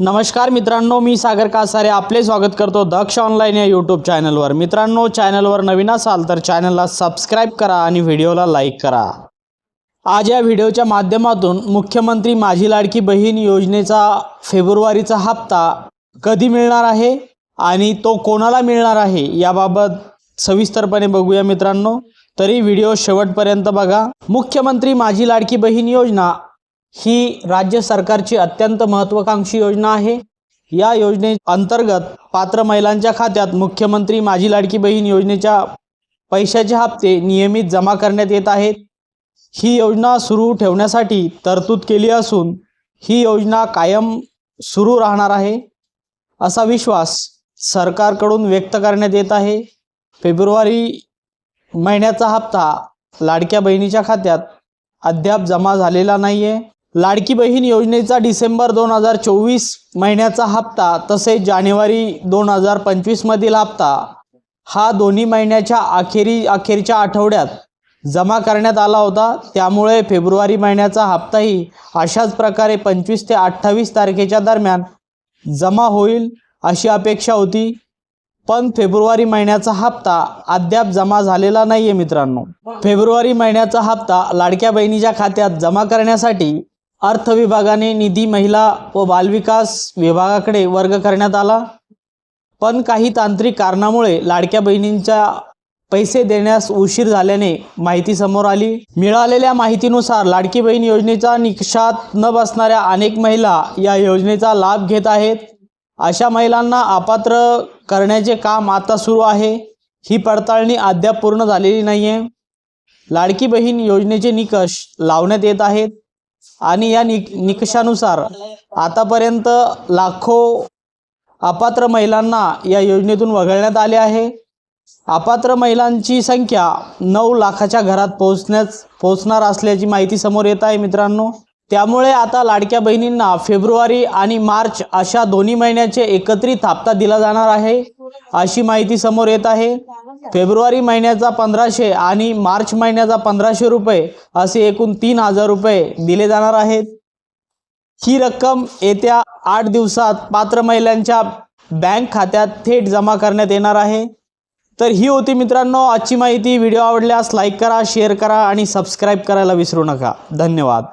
नमस्कार मित्रांनो मी सागर कासारे आपले स्वागत करतो दक्ष ऑनलाईन या यूट्यूब चॅनलवर. मित्रांनो चॅनलवर नवीन असाल तर चॅनलला सबस्क्राईब करा आणि व्हिडिओला लाईक करा. आज या व्हिडिओच्या माध्यमातून मुख्यमंत्री माझी लाडकी बहीण योजनेचा फेब्रुवारीचा हप्ता कधी मिळणार आहे आणि तो कोणाला मिळणार आहे याबाबत सविस्तरपणे बघूया मित्रांनो. तरी व्हिडिओ शेवटपर्यंत बघा. मुख्यमंत्री माझी लाडकी बहीण योजना ही राज्य सरकारची अत्यंत महत्त्वाकांक्षी योजना आहे. या योजने अंतर्गत पात्र महिलांच्या खात्यात मुख्यमंत्री माझी लाडकी बहीण योजनेच्या पैशाचे हप्ते नियमित जमा करण्यात येत आहेत. ही योजना सुरू ठेवण्यासाठी तरतूद केली असून ही योजना कायम सुरू राहणार आहे असा विश्वास सरकारकडून व्यक्त करण्यात येत आहे. फेब्रुवारी महिन्याचा हप्ता लाडक्या बहिणीच्या खात्यात अद्याप जमा झालेला नाही आहे लाडकी बहीण योजनेचा डिसेंबर दोन हजार चोवीस महिन्याचा हप्ता तसेच जानेवारी दोन हजार पंचवीसमधील हप्ता हा दोन्ही महिन्याच्या अखेरी अखेरच्या आठवड्यात जमा करण्यात आला होता. त्यामुळे फेब्रुवारी महिन्याचा हप्ताही अशाच प्रकारे पंचवीस ते अठ्ठावीस तारखेच्या दरम्यान जमा होईल अशी अपेक्षा होती. पण फेब्रुवारी महिन्याचा हप्ता अद्याप जमा झालेला नाही आहे मित्रांनो. फेब्रुवारी महिन्याचा हप्ता लाडक्या बहिणीच्या खात्यात जमा करण्यासाठी अर्थ विभागाने निधी महिला व बालविकास विभागाकडे वर्ग करण्यात आला. पण काही तांत्रिक कारणामुळे लाडक्या बहिणींच्या पैसे देण्यास उशीर झाल्याने माहिती समोर आली. मिळालेल्या माहितीनुसार लाडकी बहीण योजनेचा निकषात न बसणाऱ्या अनेक महिला या योजनेचा लाभ घेत आहेत. अशा महिलांना अपात्र करण्याचे काम आता सुरू आहे. ही पडताळणी अद्याप पूर्ण झालेली नाही आहे लाडकी बहीण योजनेचे निकष लावण्यात येत आहेत. आणि या निक निकषानुसार आतापर्यंत लाखो अपात्र महिलांना या योजनेतून वगळण्यात आले आहे. अपात्र महिलांची संख्या नऊ लाखाच्या घरात पोहोचण्यास पोहोचणार असल्याची माहिती समोर येत आहे मित्रांनो. त्यामुळे आता लाडक्या बहिणींना फेब्रुवारी आणि मार्च अशा दोन्ही महिन्याचे एकत्रित हप्ता दिला जाणार आहे. अशी माहिती समोर येत आहे. फेब्रुवारी महिन्याचा पंधराशे आणि मार्च महिन्याचा पंधराशे रुपये असे एकूण तीन हजार रुपये दिले जाणार आहेत. ही रक्कम येत्या आठ दिवसात पात्र महिलांच्या बँक खात्यात थेट जमा करण्यात येणार आहे. तर ही होती मित्रांनो आजची माहिती. व्हिडिओ आवडल्यास लाईक करा शेअर करा आणि सबस्क्राईब करायला विसरू नका. धन्यवाद.